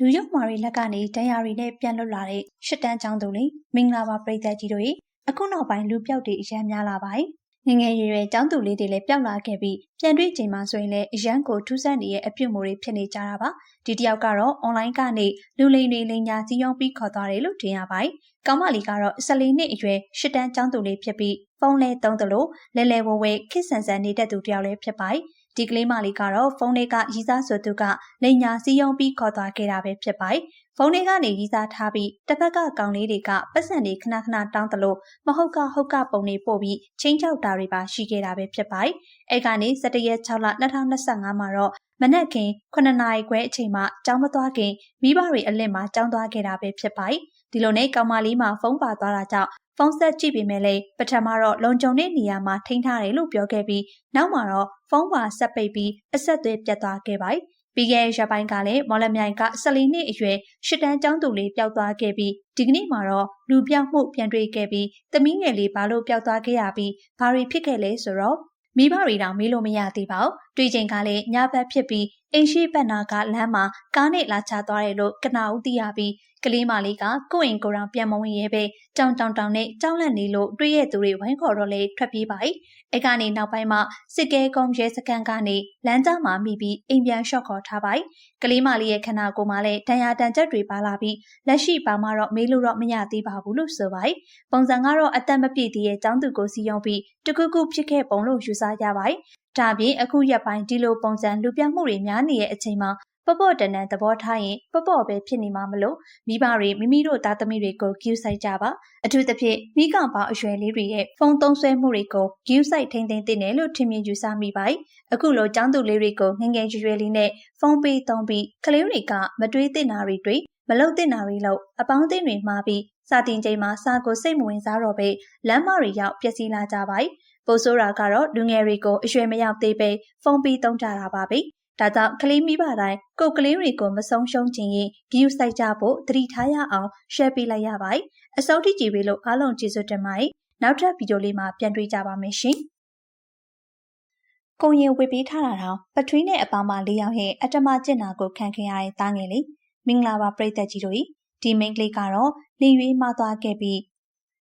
လူရုပ်မာရီလက်ကနေဒဏ်ရာတွေနဲ့ပြန်လွတ်လာတဲ့ရှစ်တန်းချောင်းသူလေးမင်္ဂလာပါပရိသတ်ကြီးတို့ရေအခုနောက်ပိုင်းလူပြောက်တွေအရန်များလာပါတယ်ငငယ်ရွယ်ရွယ်ចောင်းသူလေးတွေလည်းပျောက်လာခဲ့ပြီးပြန်တွေ့ချိန်မှာဆိုရင်လည်းအရန်ကိုထူးဆန်းနေရဲ့အပြုတ်မှုတွေဖြစ်နေကြတာပါဒီတယောက်ကတော့အွန်လိုင်းကနေလူလိမ်တွေလိမ်ညာစီးရုံးပြီးခေါ်သွားတယ်လို့ထင်ရပါတယ်ကောင်းမလီကတော့14နှစ်အရွယ်ရှစ်တန်းចောင်းသူလေးဖြစ်ပြီးဖုန်းလဲသုံးသလိုလဲလဲဝဲဝဲခစ်ဆန်ဆန်နေတဲ့သူတယောက်လည်းဖြစ်ပါတယ် ဒီကလေးမလေးကတော့ဖုန်းလေးကရီးစားဆိုသူကလိန်ညာစီးရုံးပြီးခေါ်သွားခဲ့တာပဲဖြစ်ပါတယ်။ ဖုန်းလေးကနေရီးစားထားပြီးတစ်ဖက်ကကောင်လေးတွေကပတ်စံတွေခဏခဏတောင်းသလိုမဟုတ်ကဟုတ်ကပုံတွေပို့ပြီးချင်းချောက်တာတွေပါရှိခဲ့တာပဲဖြစ်ပါတယ်။အဲကနေ17ရက်6လ2025မှာတော့မနက်ခင်း9နာရီခွဲအချိန်မှာကျောင်းမသွားခင်မိဘတွေအလစ်မှာကျောင်းသွားခဲ့တာပဲဖြစ်ပါတယ်။ဒီလိုနဲ့ကောင်မလေးမှာဖုန်းပါသွားတာကြောင့်ဖုန်းဆက်ကြည့်ပေမဲ့လည်းပထမတော့လုံခြုံတဲ့နေရာမှာထိန်းထားတယ်လို့ပြောခဲ့ပြီးနောက်မှာတော့ဖုန်းပါဆက်ပိတ်ပြီးအဆက်သွယ်ပြတ်သွားခဲ့ပါတယ်။ ပြီးခဲ့တဲ့ရက်ပိုင်းကလည်းမော်လမြိုင်က14နှစ်အရွယ်ရှစ်တန်းကျောင်းသူလေးပျောက်သွားခဲ့ပြီးဒီကနေ့မှာတော့လူပြောက်မှုပြန်တွေ့ခဲ့ပြီးသမီးငယ်လေးဘာလို့ပျောက်သွားခဲ့ရပြီးဘာတွေဖြစ်ခဲ့လဲဆိုတော့မိဘတွေတောင်မေးလို့မရသေးပါဘူး။တွေ့ချိန်ကလည်းညဘက်ဖြစ်ပြီး အင်ရှိဘက်နာကလမ်းမှာကားနဲ့လာချသွားတယ်လို့ကနာဦးသိရပြီးကလေးမလေးကကိုယ့်အိမ်ကိုယ်တော်ပြန်မဝင်ရဲပဲတောင်တောင်တောင်နဲ့ကြောက်လန့်နေလို့တွေ့ရသူတွေဝိုင်းခေါ်တော့လေထွက်ပြေးပါ၏အဲကနေနောက်ပိုင်းမှာစစ်ကဲကုန်းရဲစခန်းကနေလမ်းကြားမှာမိပြီးအိမ်ပြန်လျှော့ခေါ်ထားပါ၏ကလေးမလေးရဲ့ခန္ဓာကိုယ်မှာလည်းဒဏ်ရာတန်ချက်တွေပါလာပြီးလက်ရှိပါမှတော့မေးလို့တော့မရသေးပါဘူးလို့ဆိုပါ၏ပုံစံကတော့အသက်မပြည့်သေးတဲ့ចောင်းသူကိုစီယုံပြီးတခုခုဖြစ်ခဲ့ပုံလို့ယူဆရပါ၏ ဒါပြင်အခုရက်ပိုင်းဒီလိုပုံစံလူပြမှုတွေများနေတဲ့အချိန်မှာပေါ့ပေါ့တန်တန်သဘောထားရင်ပေါ့ပေါ့ပဲဖြစ်နေမှာမလို့မိဘတွေမိမိတို့သားသမီးတွေကိုဂယူးဆိုင်ကြပါအထူးသဖြင့်မိကောင်ပေါင်းအရွယ်လေးတွေရဲ့ဖုန်းသုံးဆွဲမှုတွေကိုဂယူးဆိုင်ထိန်းသိမ်းတင်တယ်လို့ထင်မြင်ယူဆမိပါ යි အခုလိုចောင်းသူလေးတွေကိုငငယ်ရွယ်ရွယ်လေးနဲ့ဖုန်းပေးသုံးပြီးကလေးတွေကမတွေးတင်တာတွေတွေမလုံတင်တာတွေလို့အပေါင်းအသင်းတွေမှာပြီးစာတင်ချိန်မှာစာကိုစိတ်မဝင်စားတော့ပဲလမ်းမတွေရောက်ပျက်စီးလာကြပါ යි ပိုဆိုးတာကတော့လူငယ်တွေကိုအရွယ်မရောက်သေးပဲဖုန်းပြီးသုံးကြတာပါပဲဒါကြောင့်ကလေးမိဘတိုင်းကိုကလေးတွေကိုမဆုံးရှုံးခြင်းရင် view စိုက်ကြဖို့သတိထားရအောင် share ပေးလိုက်ရပါတယ်။အစောတိကြည့်ပေးလို့အားလုံးကျေးဇူးတင်ပါတယ်။နောက်ထပ်ဗီဒီယိုလေးမှာပြန်တွေ့ကြပါမယ်ရှင်။ကိုရင်ဝေပေးထားတာတော့ပထွေးနဲ့အပေါင်းမ၄ယောက်ရဲ့အတ္တမကျင့်နာကိုခံခဲ့ရတဲ့တားငယ်လေးမင်္ဂလာပါပရိသတ်ကြီးတို့ဒီမိန်းကလေးကတော့လင်ရွေးမှသွားခဲ့ပြီး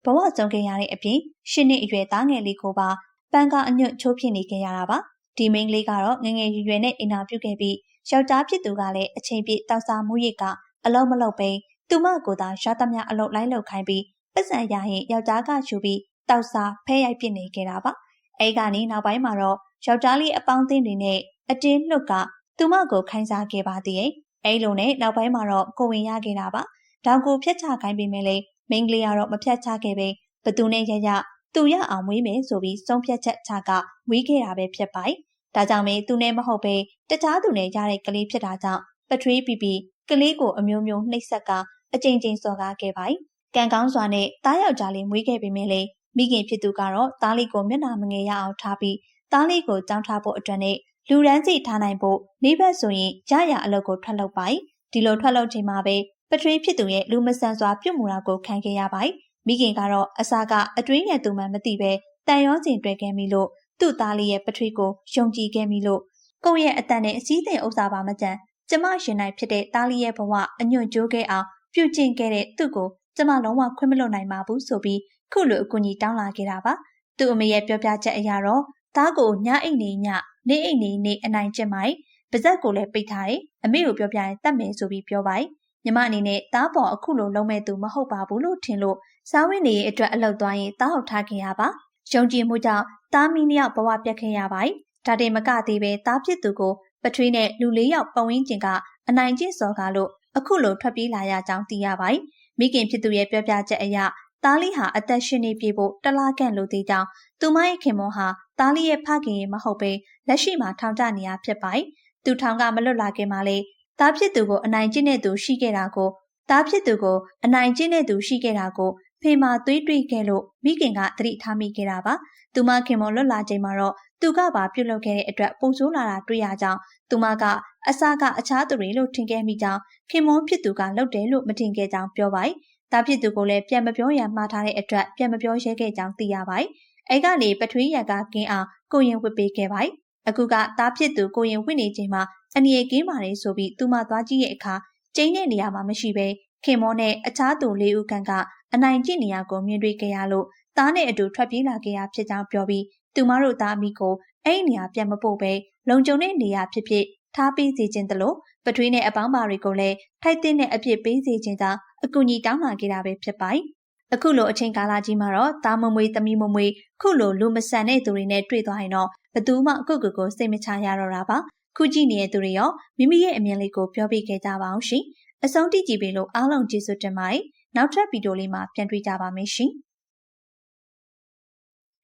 ဘဝကြုံခဲ့ရတဲ့အပြင်ရှစ်နှစ်အရွယ်သားငယ်လေးကိုပါပန်းကအညွတ်ချိုးဖြစ်နေခဲ့ရတာပါဒီမိန်းကလေးကတော့ငငယ်ရွယ်ရွယ်နဲ့အင်တာပြုခဲ့ပြီးယောက်ျားဖြစ်သူကလည်းအချိန်ပြည့်တောက်စားမှုရိတ်ကအလုံးမလုံးပဲသူမကိုသာရသမျှအလုပ်လိုက်လုပ်ခိုင်းပြီးပတ်စံရရင်ယောက်ျားကယူပြီးတောက်စားဖဲရိုက်ပစ်နေခဲ့တာပါအဲကနေနောက်ပိုင်းမှာတော့ယောက်ျားလေးအပေါင်းအသင်းတွေနဲ့အတင်းလွတ်ကသူမကိုခိုင်းစားခဲ့ပါသေးရဲ့အဲလိုနဲ့နောက်ပိုင်းမှာတော့ကိုဝင်ရခဲ့တာပါတောင်ကိုဖျက်ချခိုင်းပေမဲ့လေ မိန်းကလေးကတော့မဖျက်ချခဲ့ပဲဘသူနဲ့ရရသူရအောင်မွေးမယ်ဆိုပြီးဆုံးဖြတ်ချက်ချကဝေးခဲ့တာပဲဖြစ်ပါတယ်။ဒါကြောင့်ပဲသူနဲ့မဟုတ်ပဲတခြားသူနဲ့ရတဲ့ကလေးဖြစ်တာကြောင့်ပထွေးပီပီကလေးကိုအမျိုးမျိုးနှိပ်စက်ကအကြိမ်ကြိမ်စော်ကားခဲ့ပါတယ်။ကံကောင်းစွာနဲ့တားယောက်ျားလေးမွေးခဲ့ပေမဲ့လေမိခင်ဖြစ်သူကတော့သားလေးကိုမျက်နှာမငယ်ရအောင်ထားပြီးသားလေးကိုကြောင်းထားဖို့အတွက်နဲ့လူရန်စီထားနိုင်ဖို့နေဘက်ဆိုရင်ရရအလုပ်ကိုထွက်လုပ်ပါ။ဒီလိုထွက်လုပ်ချိန်မှာပဲ ပထွေးဖြစ်သူရဲ့လူမဆန်စွာပြုတ်မှုတာကိုခံခဲ့ရပါတယ်။မိခင်ကတော့အစာကအတွင်းရဲ့သူမှမသိပဲတန်ရောကျင်တွေ့ခဲ့မိလို့သူ့သားလေးရဲ့ပထွေးကိုယုံကြည်ခဲ့မိလို့ကိုယ့်ရဲ့အတန်နဲ့အစည်းအသင်ဥစ္စာပါမကြံကျမရှင်နိုင်ဖြစ်တဲ့သားလေးရဲ့ဘဝအညွန့်ကျိုးခဲ့အောင်ပြုကျင့်ခဲ့တဲ့သူ့ကိုကျမလုံးဝခွင့်မလွတ်နိုင်ပါဘူးဆိုပြီးခုလိုအကူအညီတောင်းလာခဲ့တာပါသူ့အမေရဲ့ပြောပြချက်အရတော့သားကိုညအိတ်နေညနေအိတ်နေနေအနိုင်ကျင့်ပါပါဇက်ကိုလည်းပိတ်ထားတယ်အမေကိုပြောပြရင်တတ်မယ်ဆိုပြီးပြောပါညီ မြမအနေနဲ့တားပေါ်အခုလိုလုံးမဲ့သူမဟုတ်ပါဘူးလို့ထင်လို့စားဝင်းနေအတွက်အလောက်သွားရင်တားအောင်ထားခင်ရပါယုံကြည်မှုကြောင့်တားမီနှစ်ယောက်ဘဝပြတ်ခင်ရပါတယ်ဒါတင်မကသေးပဲတားဖြစ်သူကိုပထွေးနဲ့လူလေးယောက်ပဝင်းကျင်ကအနိုင်ကျင့်စော်ကားလို့အခုလိုထွက်ပြေးလာရကြောင်းသိရပါတယ်မိခင်ဖြစ်သူရဲ့ပြောပြချက်အရတားလီဟာအသက်ရှင်နေပြီဖို့တလားကန့်လို့သိကြောင်းသူမရဲ့ခင်မွန်ဟာတားလီရဲ့ဖခင်ရေမဟုတ်ပဲလက်ရှိမှာထောင်ကျနေရဖြစ်ပါတယ်သူထောင်ကမလွတ်လာခင်မှာလေ သားဖြစ်သူကိုအနိုင်ကျင့်တဲ့သူရှိခဲ့တာကိုသားဖြစ်သူကိုအနိုင်ကျင့်တဲ့သူရှိခဲ့တာကိုဖေမာသွေးတွေ့ခဲ့လို့မိခင်ကသတိထားမိခဲ့တာပါ။သူမခင်မလွတ်လာချိန်မှာတော့သူကပါပြုတ်လုခဲ့တဲ့အတွက်ပုံဆိုးလာတာတွေ့ရကြောင်းသူမကအစကအခြားသူတွေလို့ထင်ခဲ့မိကြောင်းခင်မွန်းဖြစ်သူကလုပ်တယ်လို့မထင်ခဲ့ကြောင်းပြောပါတယ်။သားဖြစ်သူကိုလည်းပြန်မပြောရမှားထားတဲ့အတွက်ပြန်မပြောရဲခဲ့ကြောင်းသိရပါတယ်။အဲကနေပထွေးရကကင်းအောင်ကိုရင်ဝစ်ပေးခဲ့ပါတယ်။ အခုကသားဖြစ်သူကိုရင်ဝစ်နေချိန်မှာအနီရကင်းပါတယ်ဆိုပြီးသူမသွားကြည့်ရဲ့အခါကျင်းတဲ့နေရာမှာမရှိဘဲခင်မောနဲ့အခြားသူလေးဦးခန့်ကအနိုင်ကျင့်နေရကိုမြင်တွေ့ခဲ့ရလို့သားနဲ့အတူထွက်ပြေးလာခဲ့ရဖြစ်ကြောင်းပြောပြီးသူမတို့သားအမိကိုအဲ့ဒီနေရာပြန်မပို့ဘဲလုံခြုံတဲ့နေရာဖြစ်ဖြစ်ထားပေးစီခြင်းတလို့ပထွေးနဲ့အပေါင်းပါတွေကိုလည်းထိုက်တဲ့အဖြစ်ပေးစီခြင်းသာအကူအညီတောင်းလာခဲ့တာပဲဖြစ်ပါတယ်။ အခုလိုအချိန်ကာလကြီးမှာတော့တာမမွေသမီးမမွေခုလိုလူမဆန်တဲ့သူတွေနဲ့တွေ့သွားရင်တော့ဘသူမှအခုကိုကိုစိတ်မချရတော့တာပါ။ခုကြည့်နေတဲ့သူတွေရောမိမိရဲ့အမြင်လေးကိုပြောပြခဲ့ကြပါအောင်ရှင်။အဆုံးတိကြည့်ပေးလို့အားလုံးကျေးဇူးတင်ပါတယ်။နောက်ထပ်ဗီဒီယိုလေးမှာပြန်တွေ့ကြပါမယ်ရှင်။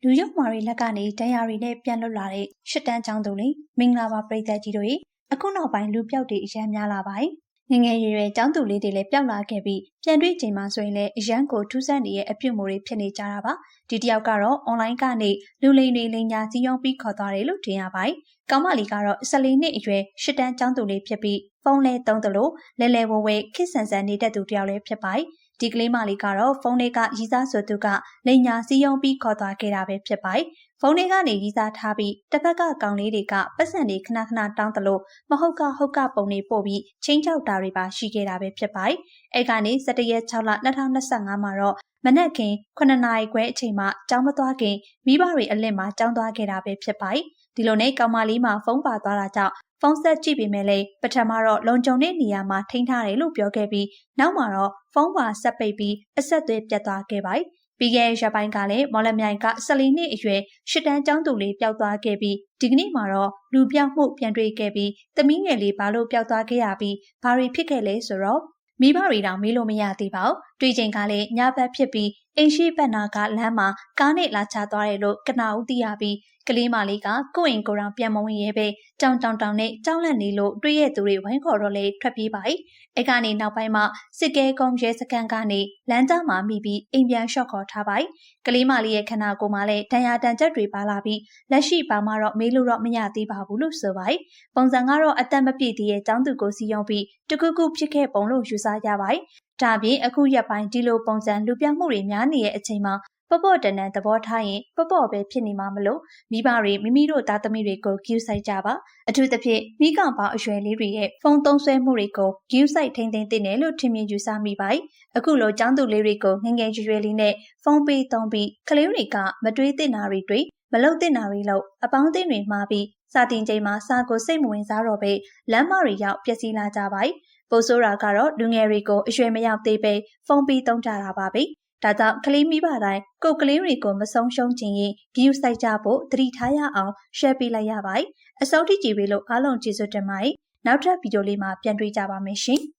လူရုပ်မာရီလက်ကနေဒဏ်ရာတွေနဲ့ပြန်လွတ်လာတဲ့ရှစ်တန်းချောင်းသူလေးမင်္ဂလာပါပရိသတ်ကြီးတို့ရေအခုနောက်ပိုင်းလူပြောက်တွေအရန်များလာပါတယ် ငငယ်ရွယ်ရွယ်ចောင်းသူလေးတွေလည်းပျောက်လာခဲ့ပြီးပြန်တွေ့ချိန်မှာဆိုရင်လည်းအရန်ကိုထူးဆန်းနေတဲ့အပြုတ်မှုတွေဖြစ်နေကြတာပါဒီတယောက်ကတော့အွန်လိုင်းကနေလူလိမ်တွေလိမ်ညာစီးအောင်ပြီးခေါ်သွားတယ်လို့ထင်ရပါတယ်ကောင်းမလီကတော့14နှစ်အရွယ်ရှစ်တန်းចောင်းသူလေးဖြစ်ပြီးဖုန်းလဲသုံးသလိုလဲလဲဝဝဲခစ်ဆန်ဆန်နေတတ်သူတယောက်လည်းဖြစ်ပါတယ်ဒီကလေးမလေးကတော့ဖုန်းထဲကရီးစားဆိုသူကလိန်ညာစီးယုံပြီးခေါ်သွားခဲ့တာပဲဖြစ်ပါတယ်။ ဖုန်းထဲကနေရီးစားထားပြီးတစ်ဖက်ကကောင်လေးတွေကပတ်စံတွေခဏခဏတောင်းတလို့မဟုတ်ကဟုတ်ကပုံတွေပို့ပြီးချင်းချောက်တာတွေပါရှိခဲ့တာပဲဖြစ်ပါတယ်။အဲကနေ17ရက်6လ2025မှာတော့မနက်ခင်း9နာရီခွဲအချိန်မှာကျောင်းမသွားခင်မိဘတွေအလစ်မှာကျောင်းသွားခဲ့တာပဲဖြစ်ပါတယ်။ဒီလိုနဲ့ကောင်မလေးမှာဖုန်းပါသွားတာကြောင့်ဖုန်းဆက်ကြည့်ပေမဲ့လည်းပထမတော့လုံခြုံတဲ့နေရာမှာထိန်းထားတယ်လို့ပြောခဲ့ပြီးနောက်မှာတော့ဖုန်းပါဆက်ပိတ်ပြီးအဆက်သွယ်ပြတ်သွားခဲ့ပါတယ်။ ပြီးခဲ့တဲ့ရက်ပိုင်းကလည်းမော်လမြိုင်က14နှစ်အရွယ်ရှစ်တန်းကျောင်းသူလေးပျောက်သွားခဲ့ပြီးဒီကနေ့မှာတော့လူပြောက်မှုပြန်တွေ့ခဲ့ပြီးသမီးငယ်လေးဘာလို့ပျောက်သွားခဲ့ရပြီးဘာတွေဖြစ်ခဲ့လဲဆိုတော့မိဘတွေတောင်မေးလို့မရသေးပါဘူး။တွေ့ချိန်ကလည်းညဘက်ဖြစ်ပြီးအိမ်ရှိဘက်နာကလမ်းမှာကားနဲ့လာချသွားတယ်လို့ကနာဦးသိရပြီးကလေးမလေးကကိုယ့်အိမ်ကိုယ်တော်ပြန်မဝင်ရဲပဲတောင်တောင်တောင်နဲ့ကြောက်လန့်နေလို့တွေ့ရသူတွေဝိုင်းခေါ်တော့လေထွက်ပြေးပါ යි ။အဲကနေနောက်ပိုင်းမှာစစ်ကဲကုန်းရဲစခန်းကနေလမ်းကြောင်းမှာမိပြီးအိမ်ပြန်လျှော့ခေါ်ထားပါ යි ။ကလေးမလေးရဲ့ခန္ဓာကိုယ်မှာလည်းဒဏ်ရာတန်ချက်တွေပါလာပြီးလက်ရှိပါမှတော့မေးလို့တော့မရသေးပါဘူးလို့ဆိုပါ යි ။ပုံစံကတော့အသက်မပြည့်သေးတဲ့ចောင်းသူကိုစီယုံပြီးတခုခုဖြစ်ခဲ့ပုံလို့ယူဆရပါ යි ။ ဒါပြင်အခုရက်ပိုင်းဒီလိုပုံစံလူပြောင်းမှုတွေများနေတဲ့အချိန်မှာပေါ့ပေါ့တန်တန်သဘောထားရင်ပေါ့ပေါ့ပဲဖြစ်နေမှာမလို့မိဘတွေမိမိတို့သားသမီးတွေကိုဂယူဆိုင်ကြပါအထူးသဖြင့်မိကောင်ပေါင်းအရွယ်လေးတွေရဲ့ဖုန်းသုံးဆွဲမှုတွေကိုဂယူဆိုင်ထိန်းသိမ်းတင်တယ်လို့ထင်မြင်ယူဆမိပါတယ်အခုလိုចောင်းသူလေးတွေကိုငငယ်ရွယ်ရွယ်လေးနဲ့ဖုန်းပေးသုံးပြီးကလေးတွေကမတွေးတင်တာတွေတွေမလုံတင်တာတွေလို့အပေါင်းအသင်းတွေမှာပြီးစာတင်ချိန်မှာစာကိုစိတ်မဝင်စားတော့ပဲလမ်းမတွေရောက်ပျက်စီးလာကြပါတယ် ပိုဆိုးတာကတော့လူငယ်တွေကိုအရွယ်မရောက်သေးပဲဖုန်းပြီးသုံးကြတာပါပဲဒါကြောင့်ကလေးမိဘတိုင်းကိုကလေးတွေကိုမဆုံးရှုံးခြင်းရင် view စိုက်ကြဖို့သတိထားရအောင် share ပေးလိုက်ရပါတယ်။အစောထိကြည့်ပေးလို့အားလုံးကျေးဇူးတင်ပါတယ်။နောက်ထပ်ဗီဒီယိုလေးမှာပြန်တွေ့ကြပါမယ်ရှင်။